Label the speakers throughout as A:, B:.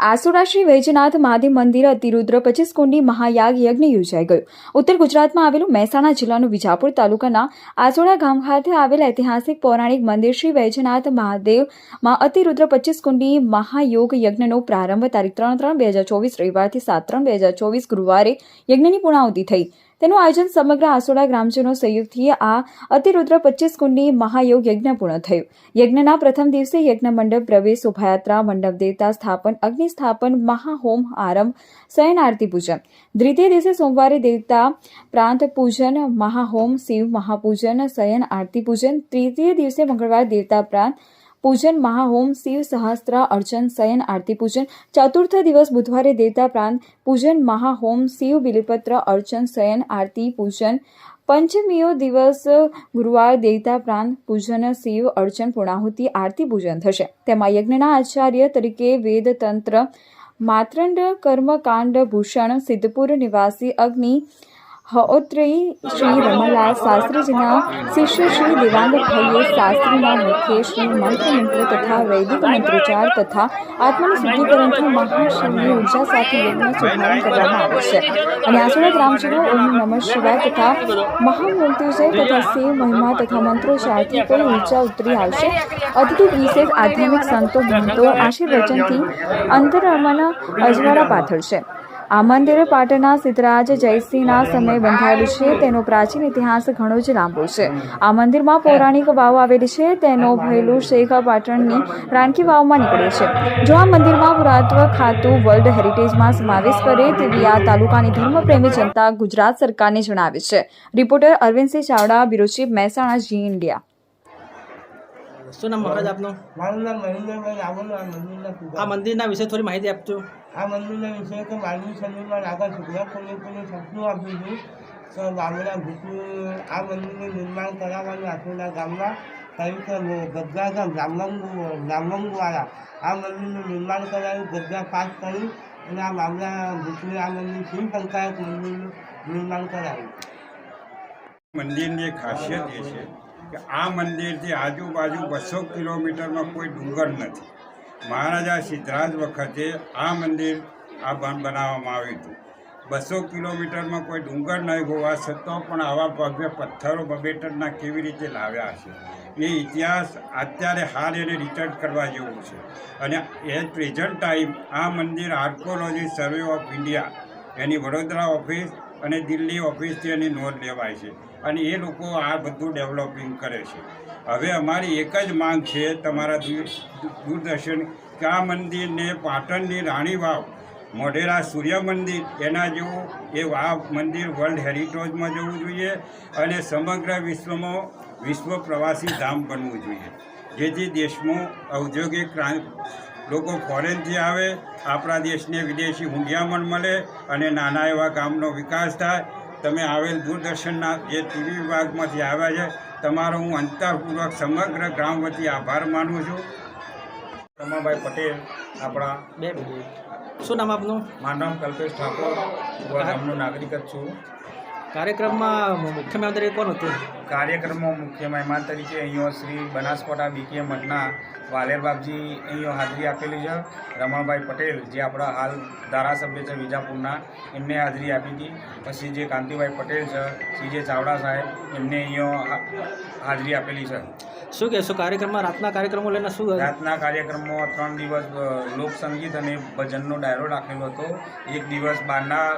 A: આસોડા શ્રી વૈજનાથ મહાદેવ મંદિર અતિરુદ્ર પચીસ કુંડી મહાયાગ યજ્ઞ યોજાઈ ગયો. ઉત્તર ગુજરાતમાં આવેલું મહેસાણા જિલ્લાનું વિજાપુર તાલુકાના આસોડા ગામ ખાતે આવેલ ઐતિહાસિક પૌરાણિક મંદિર શ્રી વૈજનાથ મહાદેવમાં અતિરુદ્ર પચીસ કુંડી મહાયોગ યજ્ઞનો પ્રારંભ તારીખ ત્રણ ત્રણ બે હજાર ચોવીસ રવિવારથી સાત ત્રણ બે હજાર ચોવીસ ગુરુવારે યજ્ઞની પૂર્ણાહુતિ થઈ. તેનું આયોજન સમગ્ર આસોડા ગ્રામજનો સહયોગથી આ અતિરુદ્ર પચીસ કુંડની મહાયોગ યજ્ઞ પૂર્ણ થયું. યજ્ઞના પ્રથમ દિવસે યજ્ઞ મંડપ પ્રવેશ, શોભાયાત્રા, મંડપ, દેવતા સ્થાપન, અગ્નિ સ્થાપન, મહાહોમ, આરંભ, શયન આરતી પૂજન. દ્વિતીય દિવસે સોમવારે દેવતા પ્રાંત પૂજન, મહાહોમ, શિવ મહાપૂજન, શયન આરતી પૂજન. તૃતીય દિવસે મંગળવાર દેવતા પ્રાંત પૂજન મહાહોમ શિવ સહસ્ત્ર અર્ચન શયન આરતી પૂજન ચતુર્થ દિવસ બુધવારે દેવતા પ્રાંત પૂજન મહાહોમ શિવ બિલીપત્ર અર્ચન શયન આરતી પૂજન પંચમીઓ દિવસ ગુરુવાર દેવતા પ્રાંત પૂજન શિવ અર્ચન પૂર્ણાહુતિ આરતી પૂજન થશે. તેમાં યજ્ઞના આચાર્ય તરીકે વેદ તંત્ર માત્રંડ કર્મકાંડ ભૂષણ, સિદ્ધપુર નિવાસી અગ્નિ હઓત્રેય શ્રી રમણલાલ શાસ્ત્રીજીના શિષ્ય શ્રી દેવાંગભાઈએ શાસ્ત્રીના મુખ્ય શ્રી મંત્રમંત્ર તથા વૈદિક મંત્રોચ્ચાર તથા આત્માનું શુદ્ધિકરણથી મહાશિવની ઊર્જા સાથે યજ્ઞ શુભારંભ કરવામાં આવે છે. અને આસોડા ગ્રામજનો ઓમ નમઃ શિવાય તથા મહામૃત્યુજય તથા શિવ મહિમા તથા મંત્રોચ્ચારથી કોઈ ઊર્જા ઉતરી આવશે? અતિથિ વિશેષ આધ્યાત્મિક સંતો, ભક્તો, આશીર્વચનથી અંતરમન અજવાળા પાથરશે. આ મંદિર પાટણના સિદ્ધરાજ જયસિંહના સમયે બંધાયેલું છે. તેનો પ્રાચીન ઇતિહાસ ઘણો જ લાંબો છે. આ મંદિરમાં પૌરાણિક વાવ આવેલી છે. તેનો ભયલું શેખ પાટણની રાણકી વાવમાં નીકળે છે. જો આ મંદિરમાં પુરાતત્વ, ખાતું, વર્લ્ડ હેરિટેજમાં સમાવેશ કરે તેવી આ તાલુકાની ધર્મપ્રેમી જનતા ગુજરાત સરકારને જણાવે છે. Reporter Arvindsinh Chavda, bureau chief Mahesana જી ઇન્ડિયા.
B: શું નામ મહારાજ આપનું?
C: મારું નામ મહેન્દ્રભાઈ રાવલ આ મંદિરના
B: આ મંદિરના વિશે થોડી માહિતી આપજો.
C: આ મંદિરના વિશે તો બારમી શરીરમાં રાજા શુક્લાપુરે કોઈને સપનું આપ્યું હતું તો બાબરા ભૂતુ આ મંદિરનું નિર્માણ કરાવવાનું આસોડા ગામમાં તરીકે ગદ્દા ગામ બ્રાહ્મણ દ્વારા આ મંદિરનું નિર્માણ કરાયું ગદ્દા પાસ કરી અને આ બાબરા ભૂતુએ આ મંદિર શિવ પંચાયત મંદિરનું નિર્માણ કરાયું.
D: મંદિરની ખાસિયત એ છે કે આ મંદિરથી આજુબાજુ બસો કિલોમીટરમાં કોઈ ડુંગર નથી. મહારાજા સિદ્ધરાજ વખતે આ મંદિર આ બન- બનાવવામાં આવ્યું હતું. બસો કિલોમીટરમાં કોઈ ડુંગર નહીં હોવા છતાં પણ આવા ભવ્ય પથ્થરો બબેટરના કેવી રીતે લાવ્યા છે એ ઇતિહાસ અત્યારે હાલ એને રિટર્ન કરવા જેવું છે. અને એટ પ્રેઝન્ટ ટાઈમ આ મંદિર આર્કોલોજી સર્વે ઓફ ઇન્ડિયા એની વડોદરા ઓફિસ અને દિલ્હી ઓફિસથી એની નોંધ લેવાય છે. અને એ લોકો આ બધું ડેવલપિંગ કરે છે. હવે અમારી એક જ માંગ છે તમારા દૂર- દૂરદર્શન, કે આ મંદિરને પાટણની રાણી વાવ મોઢેરા સૂર્ય મંદિર, એના જેવું એ વાવ મંદિર વર્લ્ડ હેરિટેજમાં જવું જોઈએ અને સમગ્ર વિશ્વમાં વિશ્વ પ્રવાસી ધામ બનવું જોઈએ. જેથી દેશમાં ઔદ્યોગિક ક્રાંતિ લોકો ફોરેનથી આવે આપણા દેશને વિદેશી હુંડિયામણ મળે અને નાના એવા ગામનો વિકાસ થાય. તમે આવેલ દૂરદર્શનના જે ટીવી વિભાગમાંથી આવ્યા છે. તમારો હું અંતરપૂર્વક સમગ્ર ગ્રામ વતી આભાર માનું છું.
E: રમાભાઈ પટેલ આપણા
B: બે શું નામ આપનું?
E: મારું નામ કલ્પેશ ઠાકોર. ગામનો નાગરિક જ છું.
B: કાર્યક્રમમાં મુખ્ય મહેમાન તરીકે કોણ હતું?
E: કાર્યક્રમમાં મુખ્ય મહેમાન તરીકે અહીંયા શ્રી બનાસકોટા બીકે મઠના વાલેર બાપજી અહીંયા હાજરી આપેલી છે. રમણભાઈ પટેલ જે આપણા હાલ ધારાસભ્ય છે વિજાપુરના એમને હાજરી આપી હતી. પછી જે કાંતિભાઈ પટેલ છે શ્રી જે ચાવડા સાહેબ એમને અહીંયા હાજરી આપેલી છે.
B: શું કહેશો કાર્યક્રમમાં રાતના કાર્યક્રમો લઈને શું
E: રાતના કાર્યક્રમમાં ત્રણ દિવસ લોકસંગીત અને ભજનનો ડાયરો રાખેલો હતો. એક દિવસ બહારના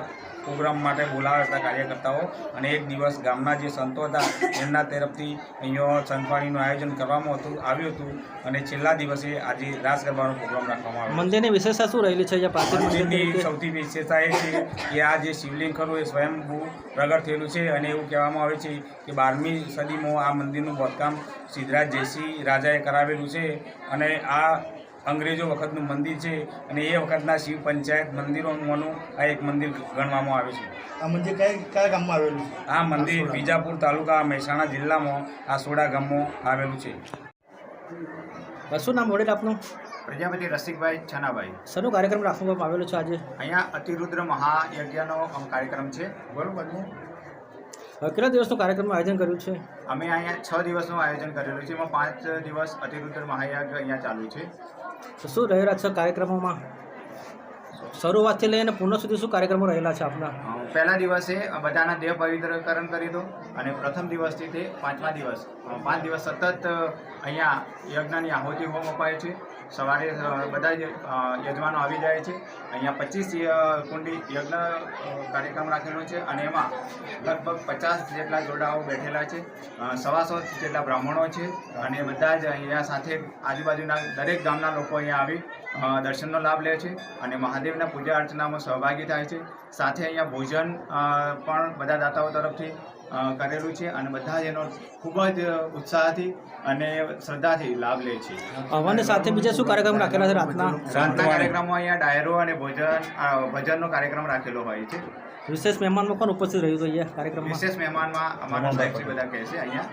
E: પ્રોગ્રામ માટે બોલાવ્યા હતા કાર્યકર્તાઓ. અને એક દિવસ ગામના જે સંતો હતા એમના તરફથી અહીંયા સંતવાણીનું આયોજન કરવામાં હતું આવ્યું હતું. અને છેલ્લા દિવસે આજે રાસ ગરબાનો પ્રોગ્રામ રાખવામાં આવ્યો
B: મંદિરની વિશેષતા શું રહેલી છે
E: મંદિરની સૌથી વિશેષતા એ છે કે આ જે શિવલિંગ ખરું એ સ્વયંભૂ પ્રગટ થયેલું છે. અને એવું કહેવામાં આવે છે કે બારમી સદીમાં આ મંદિરનું બાંધકામ સિદ્ધરાજ જયસિંહ રાજાએ કરાવેલું છે. અને આ અંગ્રેજો વખતનું મંદિર છે અને એ વખતના શિવ પંચાયત મંદિરોમાંનું આ એક મંદિર ગણવામાં આવે છે.
C: આ મંદિર કયા કયા ગામમાં આવેલું છે?
E: આ મંદિર બીજાપુર તાલુકા મહેસાણા જિલ્લામાં આ સોડા ગામમાં આવેલું છે.
B: શું નામ વડીલ આપનું?
F: પ્રજાપતિ રસિકભાઈ છનાભાઈ.
B: શેનો કાર્યક્રમ રાખવામાં આવેલો છે આજે?
F: અહીંયા અતિરુદ્ર મહાયજ્ઞનો કાર્યક્રમ છે. બરોબર ને
B: કેટલા દિવસનું કાર્યક્રમનું આયોજન કર્યું છે?
F: અમે અહીંયા છ દિવસનું આયોજન કરેલું છે. એમાં પાંચ દિવસ અતિરુદ્ર મહાયજ્ઞ અહીંયા ચાલુ છે.
B: તો શું રહેલા છે કાર્યક્રમોમાં? શરૂઆતથી લઈને પૂર્ણ સુધી શું કાર્યક્રમો રહેલા છે આપના?
E: પહેલા દિવસે બધાના દેહ પવિત્રકરણ કરી દો અને પ્રથમ દિવસથી તે પાંચમા દિવસ પાંચ દિવસ સતત અહીંયા યજ્ઞની આહુતિ હોમ અપાય છે. સવારે બધા યજમાનો આવી જાય છે. અહીંયા પચીસ કુંડી યજ્ઞ કાર્યક્રમ રાખેલો છે અને એમાં લગભગ પચાસ જેટલા જોડાઓ બેઠેલા છે. સવાસો જેટલા બ્રાહ્મણો છે અને બધા જ અહીંયા સાથે આજુબાજુના દરેક ગામના લોકો અહીંયા આવી દર્શનનો લાભ લે છે અને મહાદેવના પૂજા અર્ચનામાં સહભાગી થાય છે. સાથે અહીંયા ભોજન અ, પણ બધા દાતાઓ તરફથી કરેલું છે અને બધા જ એનો ખૂબ જ ઉત્સાહથી અને શ્રદ્ધાથી લાભ લે છે.
B: હવનની સાથે બીજા શું કાર્યક્રમ રાખેલા છે રાતના?
E: રાતના કાર્યક્રમમાં અહીંયા ડાયરો અને ભોજન ભજનનો કાર્યક્રમ રાખેલો હોય છે.
B: વિશેષ મહેમાનમાં પણ ઉપસ્થિત રહ્યું હતું અહીંયા કાર્યક્રમ
E: વિશેષ મહેમાનમાં અમારા સાહેબ બધા કહે છે અહીંયા.